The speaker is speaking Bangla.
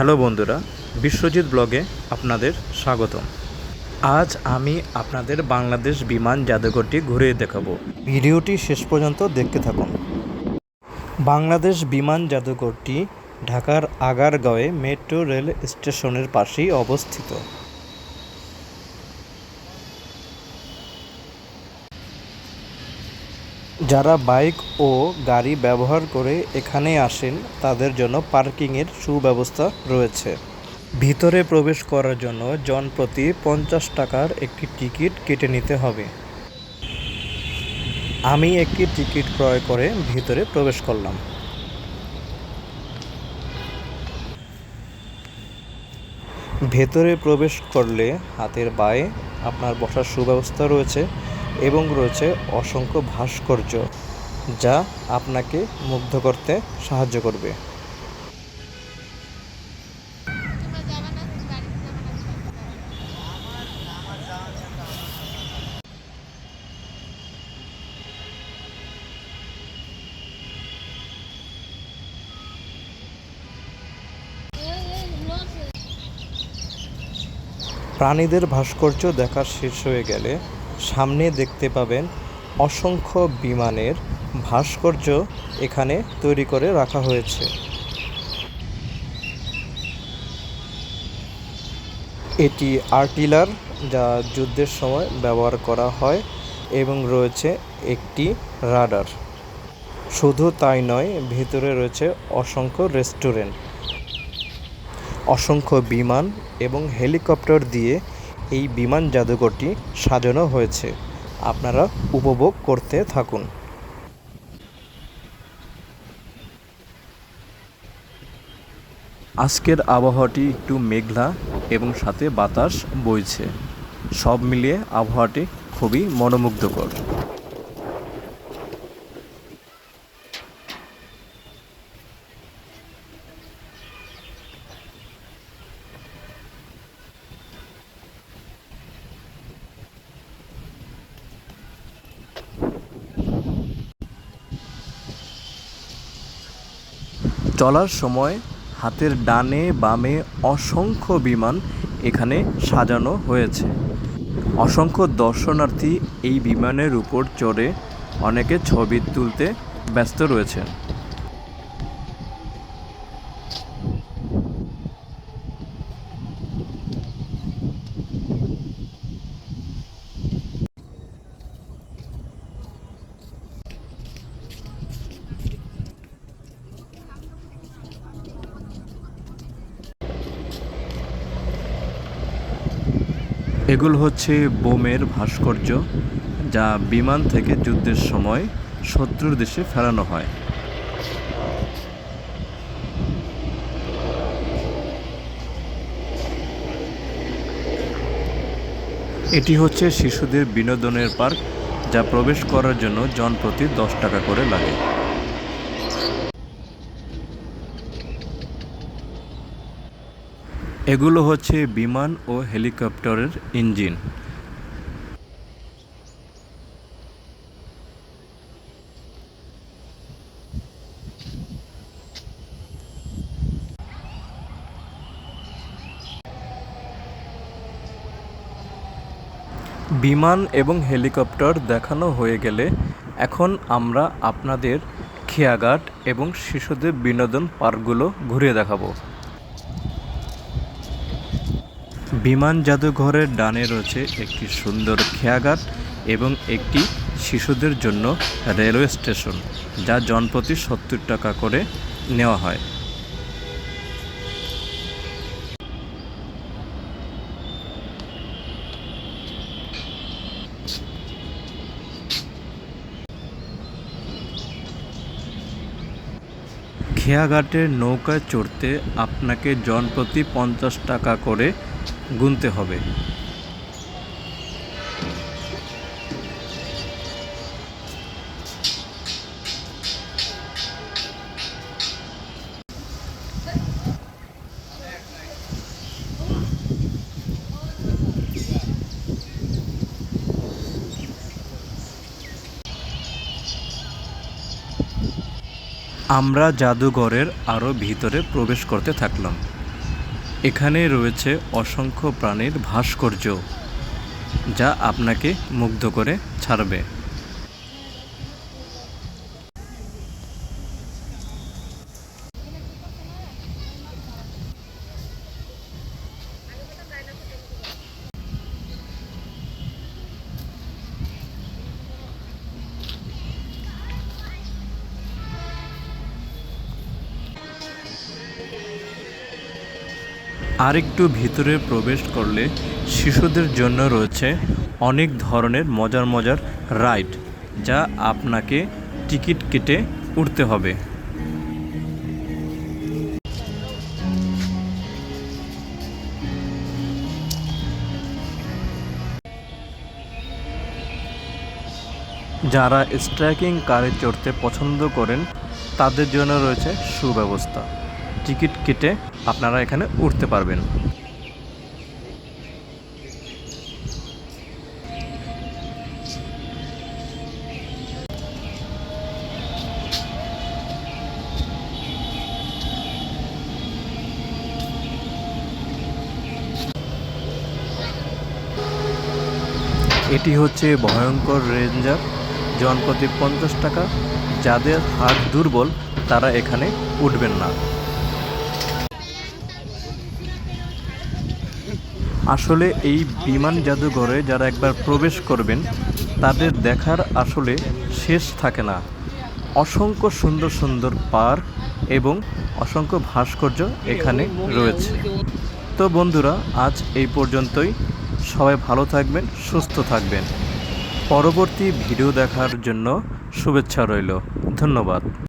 হ্যালো বন্ধুরা, বিশ্বজিৎ ব্লগে আপনাদের স্বাগতম। আজ আমি আপনাদের বাংলাদেশ বিমান জাদুঘরটি ঘুরে দেখাবো। ভিডিওটি শেষ পর্যন্ত দেখতে থাকুন। বাংলাদেশ বিমান জাদুঘরটি ঢাকার আগারগাঁওয়ে মেট্রো রেল স্টেশনের পাশেই অবস্থিত। যারা বাইক ও গাড়ি ব্যবহার করে এখানে আসেন, তাদের জন্য পার্কিংয়ের সুব্যবস্থা রয়েছে। ভিতরে প্রবেশ করার জন্য জনপ্রতি পঞ্চাশ টাকার একটি টিকিট কেটে নিতে হবে। আমি একটি টিকিট ক্রয় করে ভিতরে প্রবেশ করলাম। ভেতরে প্রবেশ করলে হাতের বায়ে আপনার বসার সুব্যবস্থা রয়েছে। এবং রয়েছে অসংখ্য ভাস্কর্য যা আপনাকে মুগ্ধ করতে সাহায্য করবে। প্রাণীদের ভাস্কর্য দেখা শেষ হয়ে গেলে সামনে দেখতে পাবেন অসংখ্য বিমানের ভাস্কর্য এখানে তৈরি করে রাখা হয়েছে। এটি আর্টিলার, যা যুদ্ধের সময় ব্যবহার করা হয় এবং রয়েছে একটি রাডার। শুধু তাই নয়, ভিতরে রয়েছে অসংখ্য রেস্টুরেন্ট। অসংখ্য বিমান এবং হেলিকপ্টার দিয়ে এই বিমান জাদুঘরটি সাজানো হয়েছে। আপনারা উপভোগ করতে থাকুন। আজকের আবহাওয়াটি একটু মেঘলা এবং সাথে বাতাস বইছে। সব মিলিয়ে আবহাওয়াটি খুবই মনোমুগ্ধকর। চলার সময় হাতের ডানে বামে অসংখ্য বিমান এখানে সাজানো হয়েছে। অসংখ্য দর্শনার্থী এই বিমানের উপর চড়ে অনেকে ছবি তুলতে ব্যস্ত রয়েছে এগুলো হচ্ছে বোমের ভাস্কর্য যা বিমান থেকে যুদ্ধের সময় শত্রুর দেশে ফেরানো হয়। এটি হচ্ছে শিশুদের বিনোদনের পার্ক যা প্রবেশ করার জন্য জনপ্রতি দশ টাকা করে লাগে। এগুলো হচ্ছে বিমান ও হেলিকপ্টারের ইঞ্জিন। বিমান এবং হেলিকপ্টার দেখানো হয়ে গেলে এখন আমরা আপনাদের খেয়াঘাট এবং শিশুদের বিনোদন পার্কগুলো ঘুরিয়ে দেখাবো। বিমান জাদুঘরের ডানে রয়েছে একটি সুন্দর খেয়াঘাট এবং একটি শিশুদের জন্য রেলওয়ে স্টেশন, যা জনপ্রতি সত্তর টাকা করে নেওয়া হয়। খেয়াঘাটের নৌকায় চড়তে আপনাকে জনপ্রতি পঞ্চাশ টাকা করে গুনতে হবে। আমরা জাদুঘরের আরও ভিতরে প্রবেশ করতে থাকলাম। এখানে রয়েছে অসংখ্য প্রাণীর ভাস্কর্য যা আপনাকে মুগ্ধ করে ছাড়বে। আরেকটু ভিতরে প্রবেশ করলে শিশুদের জন্য রয়েছে অনেক ধরনের মজার মজার রাইড, যা আপনাকে টিকিট কেটে উঠতে হবে। যারা স্ট্রাইকিং কারে চড়তে পছন্দ করেন, তাদের জন্য রয়েছে সুব্যবস্থা। টিকিট কেটে আপনারা এখানে উঠতে পারবেন। এটি হচ্ছে ভয়ঙ্কর রেঞ্জার, জনপ্রতি পঞ্চাশ টাকা। যাদের হাত দুর্বল, তারা এখানে উঠবেন না। আসলে এই বিমান জাদুঘরে যারা একবার প্রবেশ করবেন, তাদের দেখার আসলে শেষ থাকে না। অসংখ্য সুন্দর সুন্দর পার্ক এবং অসংখ্য ভাস্কর্য এখানে রয়েছে। তো বন্ধুরা, আজ এই পর্যন্তই। সবাই ভালো থাকবেন, সুস্থ থাকবেন। পরবর্তী ভিডিও দেখার জন্য শুভেচ্ছা রইল। ধন্যবাদ।